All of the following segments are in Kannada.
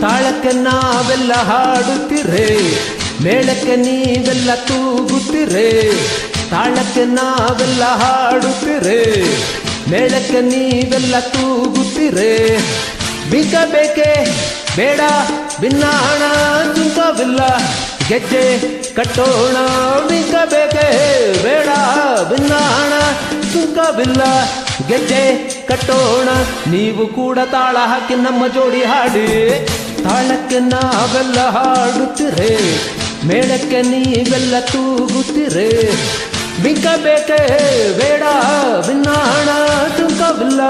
ತಾಳಕ್ಕೆ ನಾವೆಲ್ಲ ಹಾಡುತ್ತಿರೆ, ಮೇಳಕ್ಕೆ ನೀವೆಲ್ಲ ತೂಗುತ್ತಿರೆ, ತಾಳಕ್ಕೆ ನಾವೆಲ್ಲ ಹಾಡುತ್ತಿರೆ, ಮೇಳಕ್ಕೆ ನೀವೆಲ್ಲ ತೂಗುತ್ತಿರೆ. ಬಿಗಬೇಕೆ ಬೇಕೆ, ಬೇಡ, ಭಿನ್ನ ಹಣ ಗೆಜ್ಜೆ ಕಟ್ಟೋಣ ಬಿಗಬೇಕೆ ಬೇಕೆ, ಬೇಡ, ಭಿನ್ನ ಹಣ ಗೆಜ್ಜೆ ಕಟ್ಟೋಣ. ನೀವು ಕೂಡ ತಾಳ ಹಾಕಿ ನಮ್ಮ ಜೋಡಿ ಹಾಡಿ. ತಾಳಕ್ಕೆ ನಾವೆಲ್ಲ ಹಾಡುತ್ತಿರೆ, ಮೇಳಕ್ಕೆ ನೀವೆಲ್ಲ ತೂಗುತ್ತಿರೆ. ಬಿಕ್ಕ ಬೇಕೆ ಬೇಡ ಭಿನ್ನಾಣ ಹಣ ಸುಂಕವಿಲ್ಲ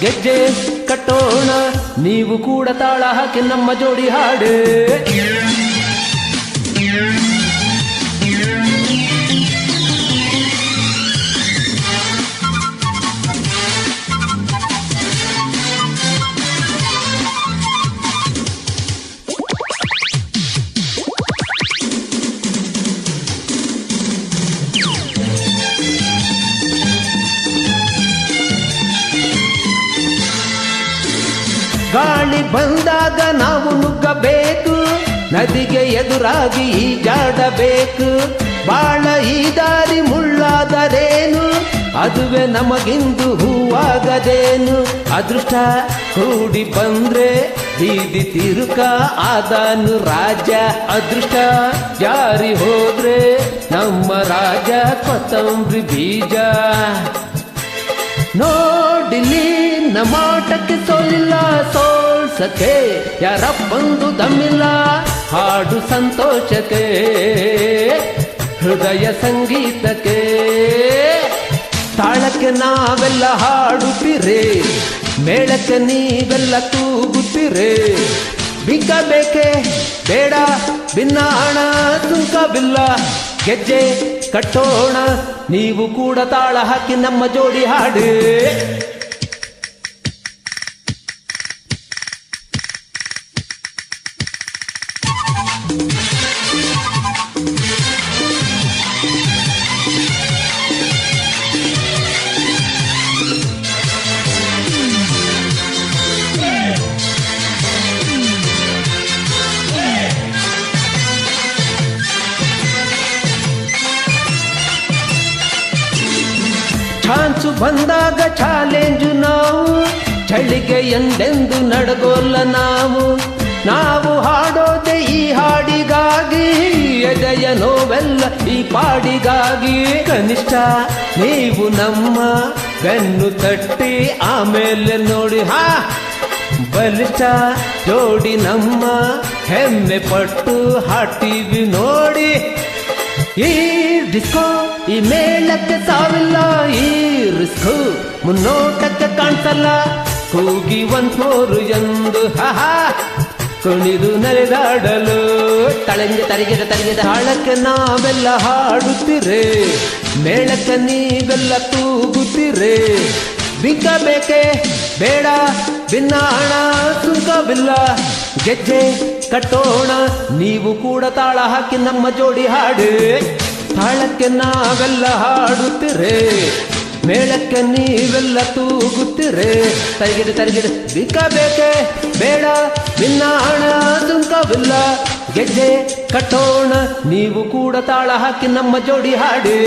ಗೆಜ್ಜೆ ಕಟ್ಟೋಣ, ನೀವು ಕೂಡ ತಾಳ ಹಾಕಿ ನಮ್ಮ ಜೋಡಿ ಹಾಡಿ. ಬಂದಾಗ ನಾವು ನುಗ್ಗಬೇಕು. ನದಿಗೆ ಎದುರಾಗಿ ಈಜಾಡಬೇಕು. ಬಾಳ ಈ ದಾರಿ ಮುಳ್ಳಾದರೇನು? ಅದುವೆ ನಮಗಿಂದು ಹೂವಾಗದೇನು? ಅದೃಷ್ಟ ಕೂಡಿ ಬಂದ್ರೆ ಬೀದಿ ತಿರುಕ ಆದನು ರಾಜ ಅದೃಷ್ಟ. ಜಾರಿ ಹೋದ್ರೆ ನಮ್ಮ ರಾಜ ಕೊತ್ತಂಬ್ರಿ ಬೀಜ. ನೋಡಿಲಿ ನಮಾಟಕ್ಕೆ ಸೋಲಿಲ್ಲ ಸೋಲ್ಸಕ್ಕೆ ಬಂದು ದಮ್ಮಿಲ್ಲ, ಹಾಡು ಸಂತೋಷಕ್ಕೆ, ಹೃದಯ ಸಂಗೀತಕ್ಕೆ. ತಾಳಕ್ಕೆ ನಾವೆಲ್ಲ ಹಾಡುತ್ತಿರೆ, ಮೇಳಕ್ಕೆ ನೀವೆಲ್ಲ ತೂಗುತ್ತಿರೇ ಬಿಕ್ಕ ಬೇಕೆ ಬೇಡ ಭಿನ್ನ ಹಣ ಗೆಜ್ಜೆ ಕಟ್ಟೋಣ, ನೀವು ಕೂಡ ತಾಳ ಹಾಕಿ ನಮ್ಮ ಜೋಡಿ ಹಾಡು. ಚಾನ್ಸು ಬಂದಾಗ ಚಾಲೆಂಜು ನಾವು. ಚಳಿಗೆ ಎಂದೆಂದು ನಡಗೋಲ್ಲ ನಾವು. ನಾವು ಹಾಡೋದೆ ಈ ಹಾಡಿಗಾಗಿ, ಎದೆಯ ನೋವೆಲ್ಲ ಈ ಪಾಡಿಗಾಗಿ. ಕನಿಷ್ಠ ನೀವು ನಮ್ಮ ಬೆನ್ನು ತಟ್ಟಿ ಆಮೇಲೆ ನೋಡಿ, ಹಾ. ಬಲಿಷ್ಠ ಜೋಡಿ ನಮ್ಮ ಹೆಮ್ಮೆ ಪಟ್ಟು ಹಾಟಿವಿ ನೋಡಿ. ಈ ಡಿಸ್ಕೋ, ಈ ಮೇಳಕ್ಕೆ ಸಾವಿಲ್ಲ, ಈ ರಿಸ್ಕು ಮುನ್ನೋಟಕ್ಕೆ ಕಾಣ್ತಲ್ಲ ಕೂಗಿ ಒಂದ್ ಎಂದು, ಹಾ ಕುಣಿದು ನರೆದಾಡಲು ತಳಂಗೆ ತರಿಗೆದ ತರಿಗೆದ. ಹಾಳಕ್ಕೆ ನಾವೆಲ್ಲ ಹಾಡುತ್ತಿರೆ, ಮೇಳಕ್ಕೆ ನೀವೆಲ್ಲ ತೂಗುತ್ತಿರೆ. ಬೇಕೆ, ಬೇಡ ಭಿನ್ನ ಹಣ ಸುಂಕವಿಲ್ಲ ಗೆಜ್ಜೆ ಕಟ್ಟೋಣ, ನೀವು ಕೂಡ ತಾಳ ಹಾಕಿ ನಮ್ಮ ಜೋಡಿ ಹಾಡು. ತಾಳಕ್ಕೆ ನಾವೆಲ್ಲ ಹಾಡುತ್ತಿರೆ, ಮೇಳಕ್ಕೆ ನೀವೆಲ್ಲ ತೂಗುತ್ತಿರೆ. ತರಿಗಿಡ ತರಿಗಿಡ ಬೇಕಾ ಬೇಕೆ ಬೇಡ ಭಿನ್ನ ಹಣ ಸುಂಕವಿಲ್ಲ. ಗೆಜ್ಜೆ ಕಟ್ಟೋಣ, ನೀವು ಕೂಡ ತಾಳ ಹಾಕಿ ನಮ್ಮ ಜೋಡಿ ಹಾಡು.